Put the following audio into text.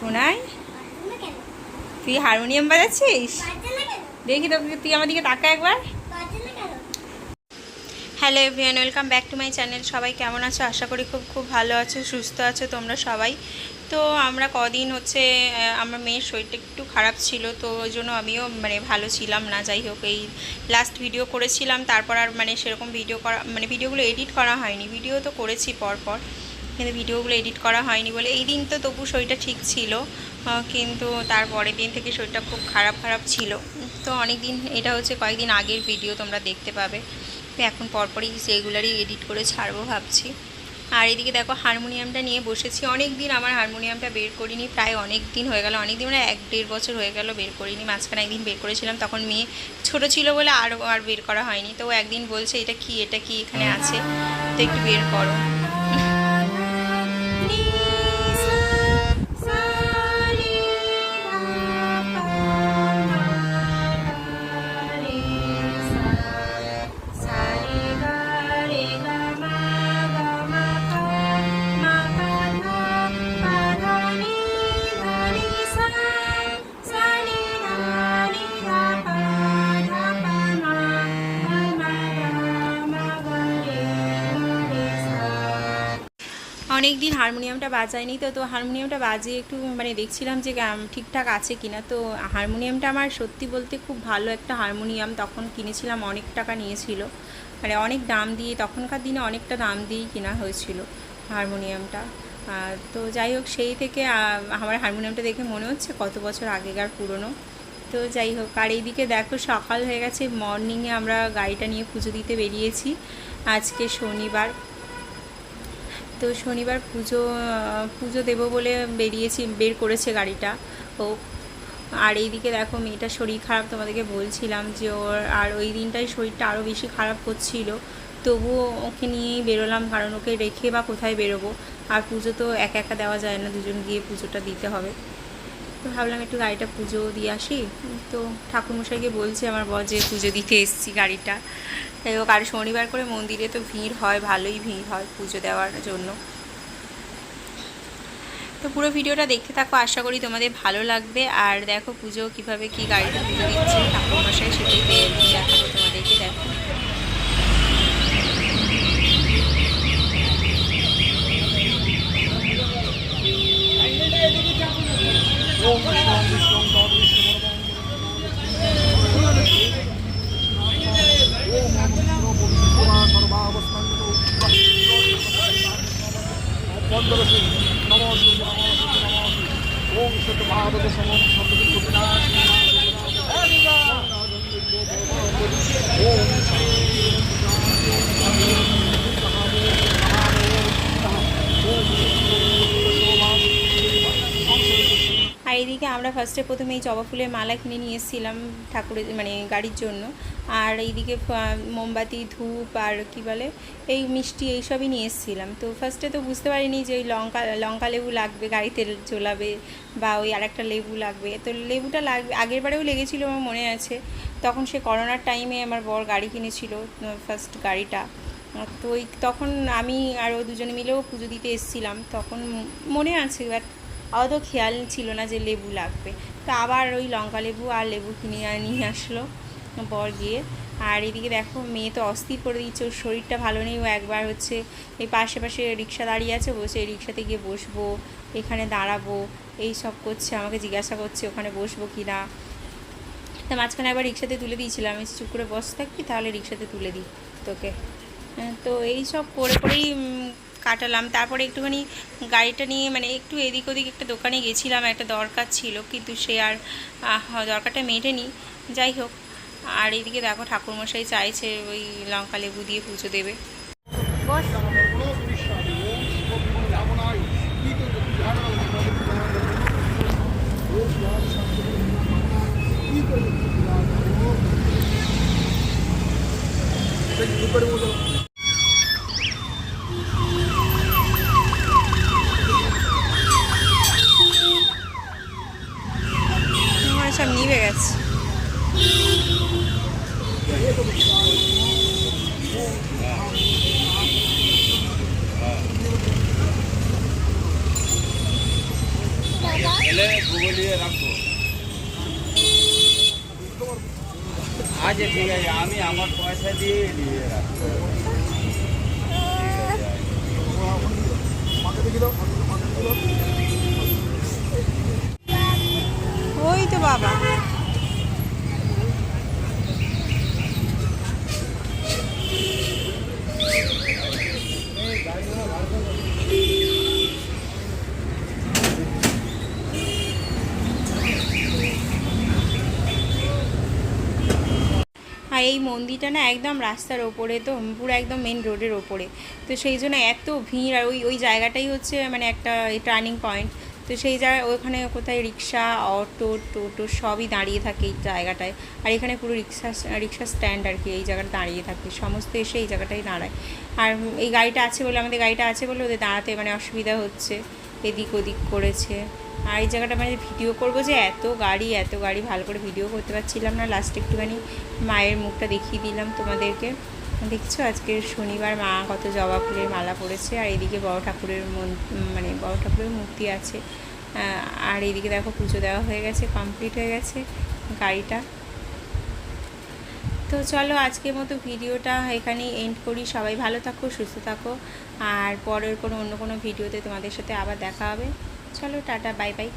শোনাই তুই হারমোনিয়াম বাজাচ্ছিস? দেখি তো তুই আমার দিকে তাকা একবার। Hello everyone welcome back to my channel. সবাই কেমন আছো? আশা করি খুব খুব ভালো আছো সুস্থ আছো তোমরা সবাই। তো আমরা কদিন হচ্ছে আমার মেয়ের শরীরটা একটু খারাপ ছিল তো ওই জন্য আমিও মানে ভালো ছিলাম না যাই হোক এই লাস্ট ভিডিও করেছিলাম। তারপর আর মানে সেরকম ভিডিও করা মানে ভিডিওগুলো এডিট করা হয়নি। ভিডিও তো করেছি পর পর কিন্তু ভিডিওগুলো এডিট করা হয়নি বলে এই দিন তো তবু শরীরটা ঠিক ছিল কিন্তু তারপরের দিন থেকে শরীরটা খুব খারাপ খারাপ ছিল। তো অনেক দিন, এটা হচ্ছে কয়েকদিন আগের ভিডিও তোমরা দেখতে পাবে। এখন পরপরই রেগুলারই এডিট করে ছাড়বো ভাবছি। আর এদিকে দেখো হারমোনিয়ামটা নিয়ে বসেছি। অনেক দিন আমার হারমোনিয়ামটা বের করিনি, প্রায় অনেক দিন হয়ে গেল। অনেক দিন মানে এক দেড় বছর হয়ে গেল বের করিনি। মাঝখানে একদিন বের করেছিলাম, তখন মেয়ে ছোট ছিল বলে আর আর বের করা হয়নি। তো একদিন বলছে, এটা কি? এটা কি এখানে আছে? তো একটু বের করো। ready. অনেক দিন হারমোনিয়ামটা বাজায়নি, তো তো হারমোনিয়ামটা বাজিয়ে একটু মানে দেখছিলাম যে ঠিকঠাক আছে কিনা। তো হারমোনিয়ামটা আমার সত্যি বলতে খুব ভালো একটা হারমোনিয়াম তখন কিনেছিলাম, অনেক টাকা নিয়েছিল। মানে অনেক দাম দিয়ে, তখনকার দিনে অনেকটা দাম দিয়েই কেনা হয়েছিল হারমোনিয়ামটা। তো যাই হোক, সেই থেকে আমার হারমোনিয়ামটা দেখে মনে হচ্ছে কত বছর আগেকার পুরনো। তো যাই হোক, আর এইদিকে দেখো, সকাল হয়ে গেছে মর্নিংয়ে আমরা গাড়িটা নিয়ে পুজো দিতে বেরিয়েছি। আজকে শনিবার। তো শনিবার পুজো পুজো দেবো বলে বেরিয়েছি, বের করেছে গাড়িটা ও। আর এইদিকে দেখো মেয়েটার শরীর খারাপ, তোমাদেরকে বলছিলাম যে ওর আর ওই দিনটাই শরীরটা আরও বেশি খারাপ করছিল। তবুও ওকে নিয়েই বেরোলাম, কারণ ওকে রেখে বা কোথায় বেরোবো। আর পুজো তো একা একা দেওয়া যায় না, দুজন গিয়ে পুজোটা দিতে হবে। তো ভাবলাম একটু গাড়িটা পুজো দিয়ে আসি। তো ঠাকুরমশাইকে বলছে আমার বর যে পুজো দিতে এসেছি গাড়িটা। তাই হোক, আর শনিবার করে মন্দিরে তো ভিড় হয়, ভালোই ভিড় হয় পুজো দেওয়ার জন্য। তো পুরো ভিডিওটা দেখতে থাকো, আশা করি তোমাদের ভালো লাগবে। আর দেখো পুজো কীভাবে কি গাড়িটা পুজো দিচ্ছে, ঠাকুরমশাই সেটাই দেখাবো তোমাদেরকে, দেখো। বন্দরসি নম ওম সত্য ভাগবত সমম সত্যজিৎ গোপীনাথ ওম আমরা ফার্স্টে প্রথমে এই জবা ফুলের মালা কিনে নিয়ে এসেছিলাম ঠাকুরের মানে গাড়ির জন্য। আর এইদিকে মোমবাতি, ধূপ আর কি বলে, এই মিষ্টি এইসবই নিয়ে এসেছিলাম। তো ফার্স্টে তো বুঝতে পারিনি যে ওই লঙ্কা লঙ্কা লেবু লাগবে, গাড়িতে জ্বলাবে বা ওই আরেকটা লেবু লাগবে। তো লেবুটা লাগবে আগের বারেও লেগেছিলো আমার মনে আছে। তখন সে করোনার টাইমে আমার বর গাড়ি কিনেছিল ফার্স্ট গাড়িটা। তো ওই তখন আমি আর ও দুজনে মিলেও পুজো দিতে এসেছিলাম। তখন মনে আছে বাট অত খেয়াল ছিল না যে লেবু লাগবে। তো আবার ওই লঙ্কা লেবু আর লেবু কিনে নিয়ে আসলো বর গিয়ে। আর এদিকে দেখো মেয়ে তো অস্থির করে দিচ্ছে ওর শরীরটা ভালো নেই। ও একবার হচ্ছে এই পাশে পাশে রিক্সা দাঁড়িয়ে আছে বসে এই রিক্সাতে গিয়ে বসবো এখানে দাঁড়াবো এই সব করছে আমাকে জিজ্ঞাসা করছে ওখানে বসবো কি না? তা মাঝখানে একবার রিক্সাতে তুলে দিয়েছিলাম আমি চুপ করে বসে থাকবি তাহলে রিক্সাতে তুলে দিই তোকে। হ্যাঁ, তো এই সব করে করেই কাটালাম। তারপরে একটুখানি গাড়িটা নিয়ে মানে একটু এদিক ওদিক একটা দোকানে গেছিলাম একটা দরকার ছিল কিন্তু সে আর দরকারটা মেটেনি। যাই হোক আর এদিকে দেখো ঠাকুরমশাই চাইছে ওই লঙ্কা লেবু দিয়ে পুজো দেবে। আমার সব নিভে গেছে এলে আচ্ছা ঠিক আছে আমি আমার পয়সা দিয়ে নিয়ে ওই তো বাবা। আর এই মন্দিরটা না একদম রাস্তার ওপরে তো, পুরো একদম মেন রোডের ওপরে। তো সেই জন্য এত ভিড় আর ওই ওই জায়গাটাই হচ্ছে মানে একটা টার্নিং পয়েন্ট তো সেই জায়গায় ওখানে কোথায় রিক্সা, অটো, টোটো সবই দাঁড়িয়ে থাকে এই জায়গাটায়। আর এখানে পুরো রিক্সা রিক্সা স্ট্যান্ড আর কি এই জায়গাটা দাঁড়িয়ে থাকে। সমস্ত এসে এই জায়গাটাই দাঁড়ায়। আর এই গাড়িটা আছে বলে, আমাদের গাড়িটা আছে বলে ওদের দাঁড়াতে মানে অসুবিধা হচ্ছে। এদিক ওদিক করেছে। আর এই জায়গাটা মানে ভিডিও করব যে এত গাড়ি এত গাড়ি ভালো করে ভিডিও করতে পারছিলাম না। লাস্টে একটুখানি মায়ের মুখটা দেখিয়ে দিলাম তোমাদেরকে। দেখছ আজকে শনিবার, মা কত জবা ফুলের মালা পড়েছে আর এদিকে বড় ঠাকুরের মন- বড় ঠাকুরের মূর্তি আছে। আর এইদিকে দেখো পুজো দেওয়া হয়ে গেছে কমপ্লিট হয়ে গেছে গাড়িটা। তো চলো আজকের মতো ভিডিওটা এখানেই এন্ড করি। সবাই ভালো থাকো, সুস্থ থাকো। আর পরের কোনো অন্য কোনো ভিডিওতে তোমাদের সাথে আবার দেখা হবে। চলো টাটা বাই বাই